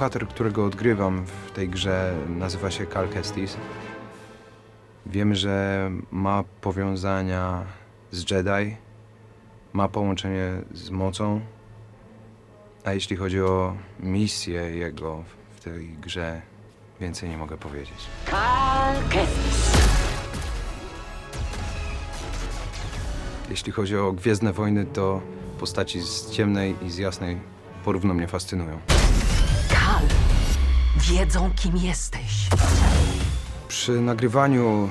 bohater, którego odgrywam w tej grze, nazywa się Cal Kestis. Wiemy, że ma powiązania z Jedi, ma połączenie z mocą, a jeśli chodzi o misję jego w tej grze, więcej nie mogę powiedzieć. Kal Kestis. Jeśli chodzi o Gwiezdne Wojny, to postaci z ciemnej i z jasnej porówno mnie fascynują. Wiedzą, kim jesteś. Przy nagrywaniu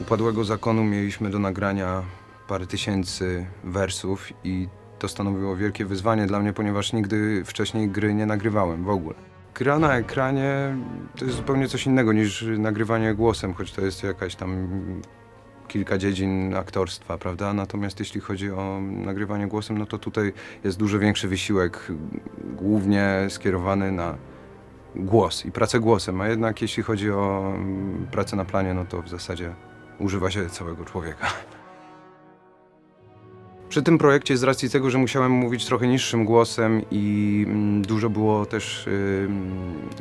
Upadłego Zakonu mieliśmy do nagrania parę tysięcy wersów i to stanowiło wielkie wyzwanie dla mnie, ponieważ nigdy wcześniej gry nie nagrywałem w ogóle. Gra na ekranie to jest zupełnie coś innego niż nagrywanie głosem, choć to jest jakaś tam kilka dziedzin aktorstwa, prawda? Natomiast jeśli chodzi o nagrywanie głosem, no to tutaj jest dużo większy wysiłek, głównie skierowany na głos i pracę głosem, a jednak jeśli chodzi o mm, pracę na planie, no to w zasadzie używa się całego człowieka. Przy tym projekcie, z racji tego, że musiałem mówić trochę niższym głosem i mm, dużo było też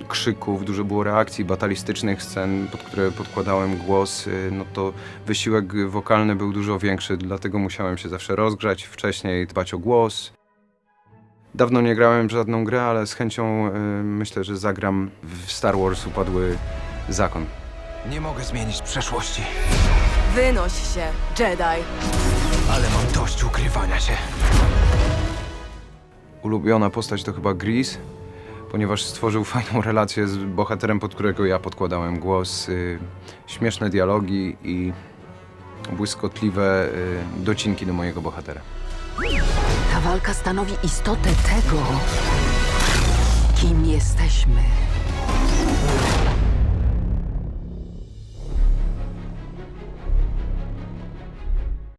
krzyków, dużo było reakcji, batalistycznych scen, pod które podkładałem głos, y, no to wysiłek wokalny był dużo większy, dlatego musiałem się zawsze rozgrzać wcześniej, dbać o głos. Dawno nie grałem w żadną grę, ale z chęcią y, myślę, że zagram w Star Wars Upadły Zakon. Nie mogę zmienić przeszłości, Wynoś się, Jedi. ale mam dość ukrywania się. Ulubiona postać to chyba Gris, ponieważ stworzył fajną relację z bohaterem, pod którego ja podkładałem głos. Y, śmieszne dialogi i błyskotliwe y, docinki do mojego bohatera. Ta walka stanowi istotę tego, kim jesteśmy.